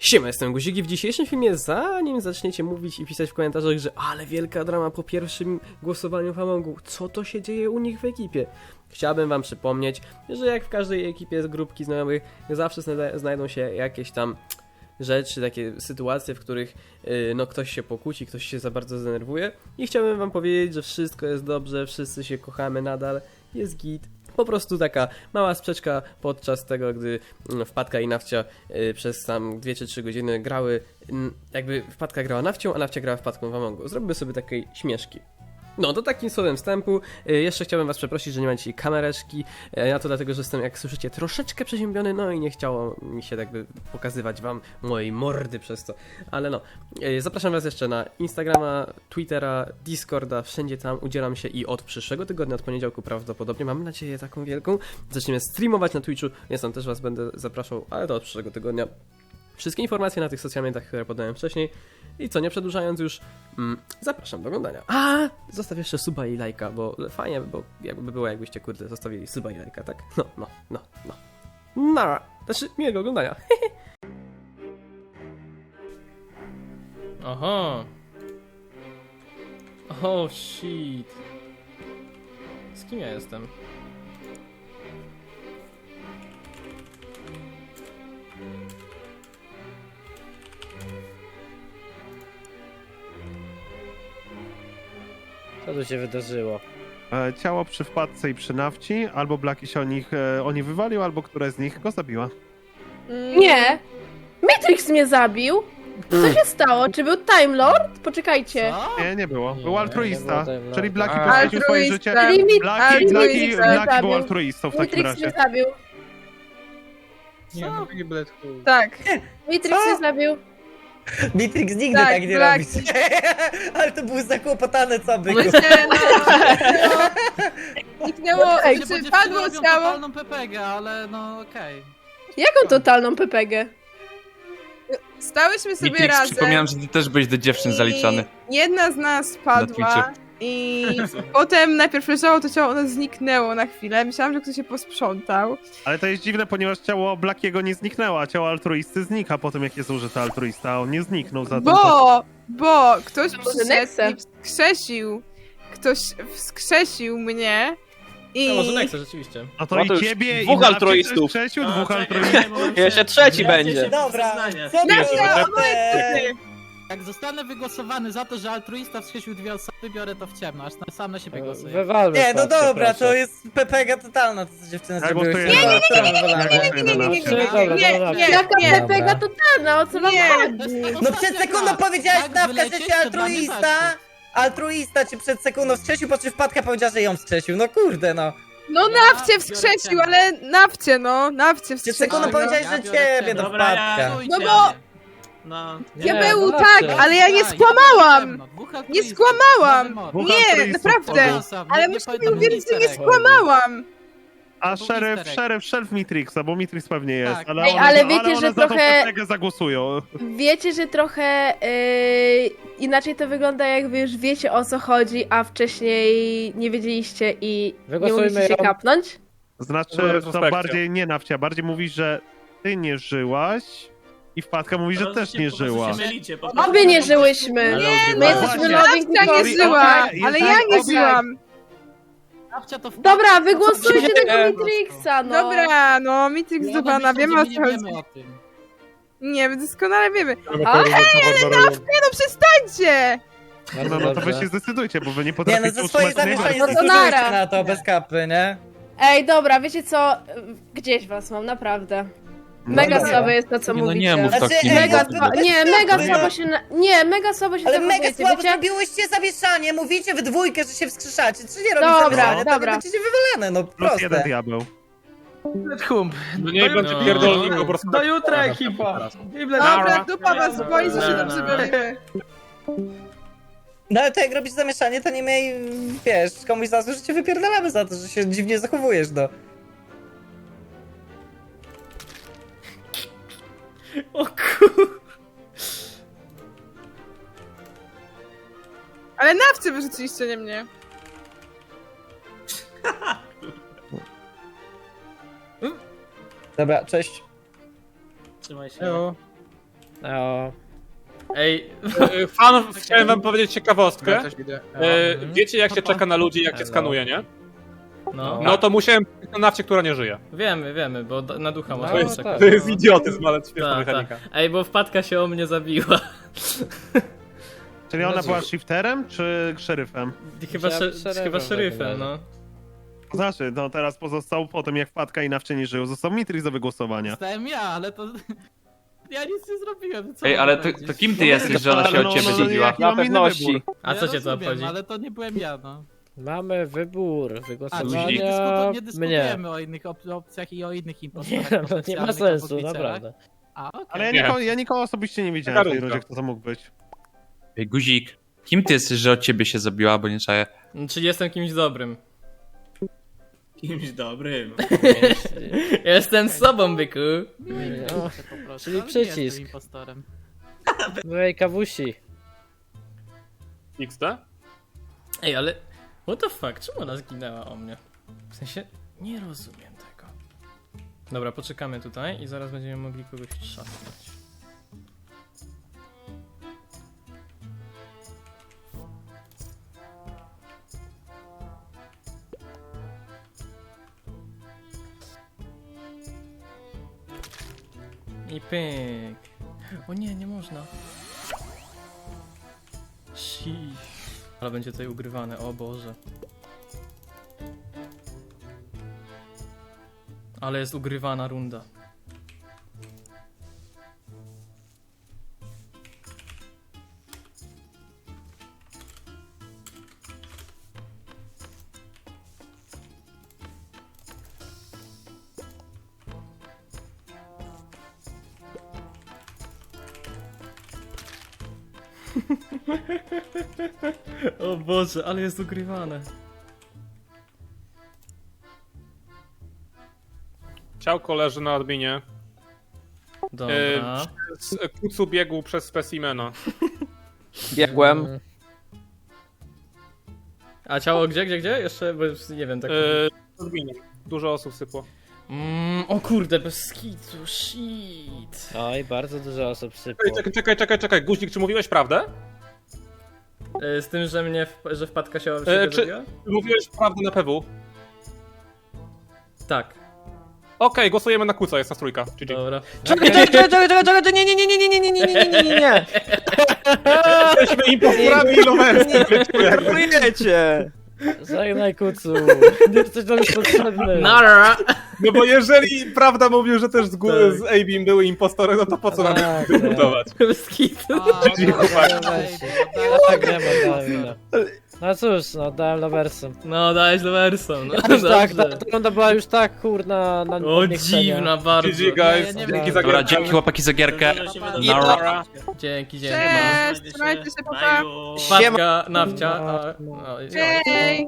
Siema, jestem Guzik i w dzisiejszym filmie, zanim zaczniecie mówić i pisać w komentarzach, że ale wielka drama po pierwszym głosowaniu w co to się dzieje u nich w ekipie? Chciałbym wam przypomnieć, że jak w każdej ekipie z grupki znajomych, zawsze znajdą się jakieś tam rzeczy, takie sytuacje, w których yy, no ktoś się pokłóci, ktoś się za bardzo zdenerwuje i chciałbym wam powiedzieć, że wszystko jest dobrze, wszyscy się kochamy nadal, jest git. Po prostu taka mała sprzeczka podczas tego, gdy mm, wpadka i nawcia y, przez tam 2 czy 3 godziny grały, jakby wpadka grała nawcią, a nawcia grała wpadką w Amongu. Zrobimy sobie takiej śmieszki. No, to takim słowem wstępu. Y, Jeszcze chciałbym was przeprosić, że nie dzisiaj kamereczki. Y, Ja to dlatego, że jestem, jak słyszycie, troszeczkę przeziębiony, no i nie chciało mi się jakby pokazywać wam mojej mordy przez to. Ale no, y, zapraszam was jeszcze na Instagrama, Twittera, Discorda, wszędzie tam udzielam się i od przyszłego tygodnia, od poniedziałku prawdopodobnie, mam nadzieję taką wielką, zaczniemy streamować na Twitchu, więc tam też was będę zapraszał, ale to od przyszłego tygodnia. Wszystkie informacje na tych social mediach, które podałem wcześniej. I co, nie przedłużając już, mm, zapraszam do oglądania. A, zostaw jeszcze suba i lajka, bo fajnie, bo jakby by było, jakbyście kurde zostawili suba i lajka, tak? No, no, no, no. Nara, znaczy miłego oglądania. Aha. Oh shit. Z kim ja jestem? Co tu się wydarzyło? E, Ciało przy wpadce i przy nafci, albo Blaki się o nich e, o nie wywalił, albo która z nich go zabiła. Nie! Matrix mnie zabił! Co się stało? Czy był Time Lord? Poczekajcie. Co? Nie, nie było. Nie, Był nie altruista. było Czyli. Blaki A, poświęcił swoje życie. Blaki, Blaki, altruista Blaki zabił. był altruistą w takim Matrix mnie razie. zabił. Co? Tak, Matrix mnie zabił. Matrix nigdy Tak, tak, nie Black. robi. Ale to był zakłopotane co by. właśnie no... Zniknęło, Ej, czy padło ciało? totalną PPG, ale no okej. Jaką totalną PPG? Stałyśmy sobie Mitrix, razem przypominam, że ty też byłeś do dziewczyn i zaliczany. jedna z nas padła Twitchu. I potem najpierw leżało to ciało, ono zniknęło na chwilę. Myślałam, że ktoś się posprzątał. Ale to jest dziwne, ponieważ ciało Blakiego nie zniknęło, a ciało altruisty znika po tym, jak jest użyte altruista, a on nie zniknął za to. Bo, bo ktoś przyszedł i wskrzesił, ktoś wskrzesił mnie i... A może Nexa, rzeczywiście. No to No i to już ciebie, dwóch i Nafci altruistów. też A, dwóch altruistów. Jeszcze trzeci będzie. Dobra, co Nasze, było? a powiedz ty. Jak zostanę wygłosowany za to, że altruista wskrzesił dwie osoby, biorę to w ciemno, aż na- sam na siebie głosuję. Wywalmy Nie, no stąd, dobra, proszę. to jest PPG totalna, to co dziewczyny Ja zrobiły. głosuję Nie, na- nie, nie, nie, nie, Ja nie, nie, nie, nie, nie, Jaka nie. PPG totalna? O co wam Nie. chodzi? No przed sekundą powiedziałaś Tak, Nawka, że wylecieć, się to dla mnie altruista, tak. altruista cię przed sekundą wskrzesił, po czym wpadka powiedziała, że ją wskrzesił. No kurde, no. No nawcie wskrzesił, ale nawcie no, nawcie Przed wskrzesił. sekundą powiedziałeś, Ja że ciebie do Dobra, wpadka. No bo No, diabeł no tak, ale ja nie skłamałam. Nie skłamałam. Nie, naprawdę. Ale Nie musisz mi uwierzyć, że nie skłamałam. A był szeryf, easter egg. szeryf, szeryf Mitrixa, bo Mitrix pewnie jest, Tak. ale Ej, one, ale wiecie, ale one że za tą trochę- PPG zagłosują. Wiecie, że trochę yy, inaczej to wygląda, jak wy już wiecie o co chodzi, a wcześniej nie wiedzieliście i nie Wygłosujmy mogliście się ją. kapnąć? Znaczy, to retrospekcja. bardziej nie nawcia, bardziej mówisz, że ty nie żyłaś i wpadka mówi, że też nie żyła. Obie nie żyłyśmy. Nie, My jesteśmy właśnie. nowi Nawcia nie żyła, Obie- ale ja nie obie- żyłam. To Dobra, wygłosujcie tego Matrixa, no. Dobra, no, Mitrix Ja Dubana, myślę, wiemy o co nie chodzi. wiemy o tym. Nie, my doskonale wiemy. A? Nie no, przestańcie! No, no to wy się zdecydujcie, bo wy nie Nie, potraficie no ze swojej utrzymać jednego. zamieszania No to zasłużyłyście nara. na to, bez kapy, nie? Ej, dobra, wiecie co? Gdzieś was mam, naprawdę. Mega dobra. słabe jest to, co Nie, no mówicie. nie mów Znaczy, tak, ej, Mega no, słabo, nie, mega no. słabo się, na... nie, mega słabo się Ale mega zachowujecie, słabo wiecie? zrobiłyście zamieszanie, mówicie w dwójkę, że się wskrzeszacie. Czy nie robisz Dobra, zamieszania, to dobra. nie będziecie wywalane, no Plus jeden proste. diabeł. Hump. No nie będzie No. pierdolnik po prostu. Do jutra ekipa. Dobra, dupa was boli, że się. No ale to jak robisz zamieszanie, to nie miej, wiesz, komuś za złe, że cię wypierdalamy za to, że się dziwnie zachowujesz, no. O kur... Ale nawcie wyrzuciliście nie mnie. Dobra, cześć. Trzymaj się. O, Ej, E, Fan, chciałem wam powiedzieć ciekawostkę. Ja też widzę. E, Wiecie jak się czeka na ludzi, jak się skanuje, nie? No, No to musiałem na nafcie, która nie żyje. wiemy, wiemy, bo d- na ducha No, można tak. czekać. To jest idiotyzm, ale śmieszna Tak, mechanika. Ej, bo wpadka się o mnie zabiła. Czyli ona No była shifterem czy szeryfem? Chyba, szeryfem chyba w takim szeryfem, razie. no. Znaczy, no teraz pozostał po tym jak wpadka i nawcie nie żyją, został Mitrix do wygłosowania. Zostałem ja, ale to... Ja nic nie zrobiłem, co Ej, mam ale to, powiedzieć? to kim ty jesteś, że ona się od no, ciebie no, no, inny wybór? A Ja co cię to rozumiem, obchodzi? ale to nie byłem ja, no. Mamy wybór A, czyli nie, wygłosowania dyskutu, nie mnie. dyskutujemy o innych op opcjach i o innych Nie, impostorach. no, nie ma potencjalnych sensu, naprawdę. A, okej. Ale ja Nie. nikogo, ja nikogo osobiście nie widziałem w tej rundzie, kto to mógł być. Ej, guzik, kim ty jesteś, że od ciebie się zabiła, bo nie czaję? Czyli jestem kimś dobrym. Kimś dobrym. Jestem sobą, byku. No, po prostu, czyli ale nie przycisk. jestem impostorem. Byłej kawusi. XD? Ej, ale... What the fuck? Czemu ona zginęła o mnie? W sensie... Nie rozumiem tego. Dobra, poczekamy tutaj i zaraz będziemy mogli kogoś trzasnąć. I pyk. O nie, nie można. Shit. Ale będzie tutaj ugrywane, o Boże. Ale jest ugrywana runda. O Boże, ale jest ugrywane. Ciałko leży na adminie. Dobra. Z kucu biegł przez specimena. Biegłem. A ciało gdzie, gdzie, gdzie? Jeszcze, bo już nie wiem, tak... Yy, adminie. Dużo osób sypło. Mm, o kurde, bez skitu, shit. Oj, bardzo dużo osób sypło. czekaj, czekaj, czekaj, czekaj. Guzik, czy mówiłeś prawdę? E, Z tym, że mnie, że wpadka się o E, czy-? Mówiłeś prawdę na PW. Tak, Okej, głosujemy na kuca, jest na trójka. GG. dobra. Czekaj, czekaj, czekaj, czekaj, czekaj, czekaj, nie, nie, nie, nie, nie, nie, nie, nie, nie, nie, nie, nie. Jesteśmy impostorami i loversy. Próbujecie! Żegnaj kucu. Nie jesteś nam już potrzebny. Nara! No bo jeżeli prawda mówił, że też z, gó- Tak. z Abim były impostory, no to po co nam Tak, tak. dyskutować? Bez GG, chłopaki. okej, Tak, okej, nie ma, okej. No. Cóż, no dałem loversom. No, dałeś do wersą. No, Już tak, ta, ta runda była już tak kurna na O, niechcenia. dziwna bardzo. GG, guys. Nie, nie Dzięki wiem. za Dobra, dzięki chłopaki za gierkę. Nara. Dzięki, dzięki. Cześć, trzymajcie się, pa, pa. Wpadka, nawcia. A, no, Cześć!